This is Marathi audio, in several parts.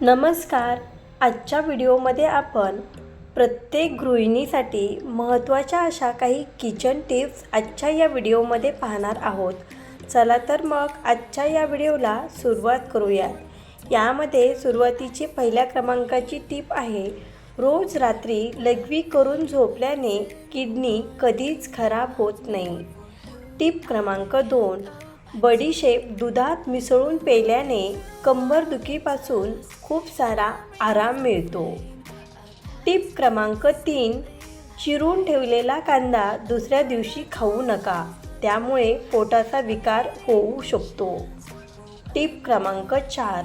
नमस्कार. आजच्या व्हिडिओमध्ये आपण प्रत्येक गृहिणीसाठी महत्त्वाच्या अशा काही किचन टिप्स आजच्या या व्हिडिओमध्ये पाहणार आहोत. चला तर मग आजच्या या व्हिडिओला सुरुवात करूयात. यामध्ये सुरुवातीची पहिल्या क्रमांकाची टीप आहे रोज रात्री लघवी करून झोपल्याने किडनी कधीच खराब होत नाही. टीप क्रमांक दोन बडीशेप दुधात मिसळून पेल्याने कंबरदुखीपासून खूप सारा आराम मिळतो. टीप क्रमांक तीन चिरून ठेवलेला कांदा दुसऱ्या दिवशी खाऊ नका त्यामुळे पोटाचा विकार होऊ शकतो. टीप क्रमांक चार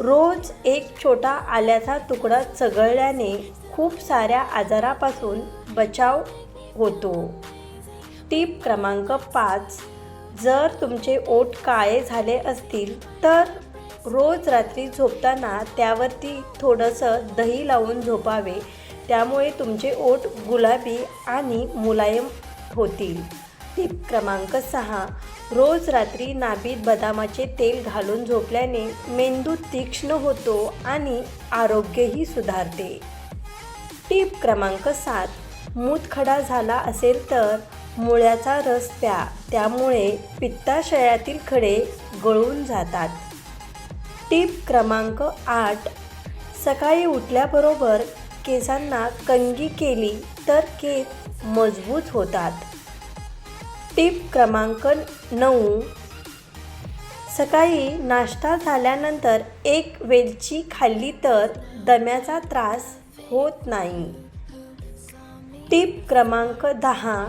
रोज एक छोटा आल्याचा तुकडा चघळल्याने खूप साऱ्या आजारापासून बचाव होतो. टीप क्रमांक पाच जर तुमचे ओठ काळे झाले असतील तर रोज रात्री झोपताना त्यावरती थोडंसं दही लावून झोपावे. त्यामुळे तुमचे ओठ गुलाबी आणि मुलायम होतील. टीप क्रमांक सहा. रोज रात्री नाभीत बदामाचे तेल घालून झोपल्याने मेंदू तीक्ष्ण होतो आणि आरोग्यही सुधारते. टीप क्रमांक सात. मूतखडा झाला असेल तर मुळ्याचा रस प्या त्यामुळे पित्ताशयातील खडे गळून जातात. टीप क्रमांक आठ. सकाळी उठल्याबरोबर केसांना कंगी केली तर केस मजबूत होतात. टीप क्रमांक नऊ. सकाळी नाश्ता झाल्यानंतर एक वेलची खाल्ली तर दम्याचा त्रास होत नाही. टीप क्रमांक दहा.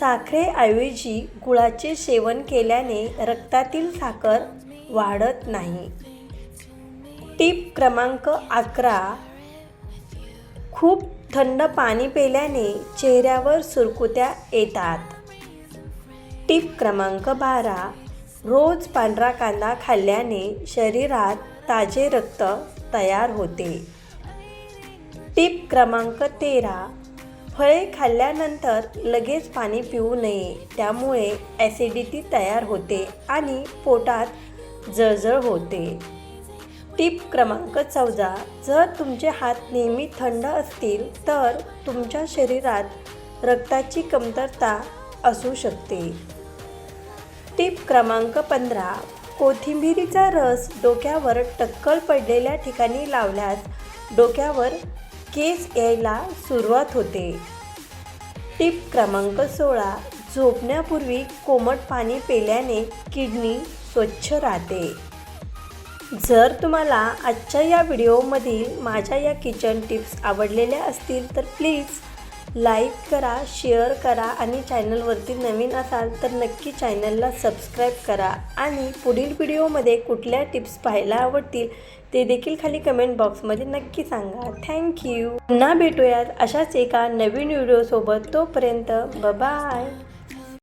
साखरेऐवजी गुळाचे सेवन केल्याने रक्तातील साखर वाढत नाही. टीप क्रमांक अकरा. खूप थंड पाणी पिल्याने चेहऱ्यावर सुरकुत्या येतात. टीप क्रमांक बारा. रोज पांढरा कांदा खाल्ल्याने शरीरात ताजे रक्त तयार होते. टीप क्रमांक तेरा. फळे खाल्ल्यानंतर लगेच पाणी पिऊ नये. त्यामुळे ॲसिडिटी तयार होते आणि पोटात जळजळ होते. टीप क्रमांक चौदा. जर तुमचे हात नेहमी थंड असतील तर तुमच्या शरीरात रक्ताची कमतरता असू शकते. टीप क्रमांक पंधरा. कोथिंबिरीचा रस डोक्यावर टक्कल पडलेल्या ठिकाणी लावल्यास डोक्यावर केस यायला सुरुवात होते. टिप क्रमांक सोळा झोपण्यापूर्वी कोमट पाणी पिल्याने किडनी स्वच्छ राहते. जर तुम्हाला आजच्या या व्हिडिओमधील माझ्या या किचन टिप्स आवडलेल्या असतील तर प्लीज लाईक करा शेअर करा आणि चॅनलवरती नवीन असाल तर नक्की चॅनलला सबस्क्राईब करा. आणि पुढील व्हिडिओमध्ये कुठल्या टिप्स पाहायला आवडतील ते देखील खाली कमेंट बॉक्समध्ये नक्की सांगा. थँक्यू पुन्हा भेटूयात अशाच एका नवीन व्हिडिओसोबत. तोपर्यंत बाय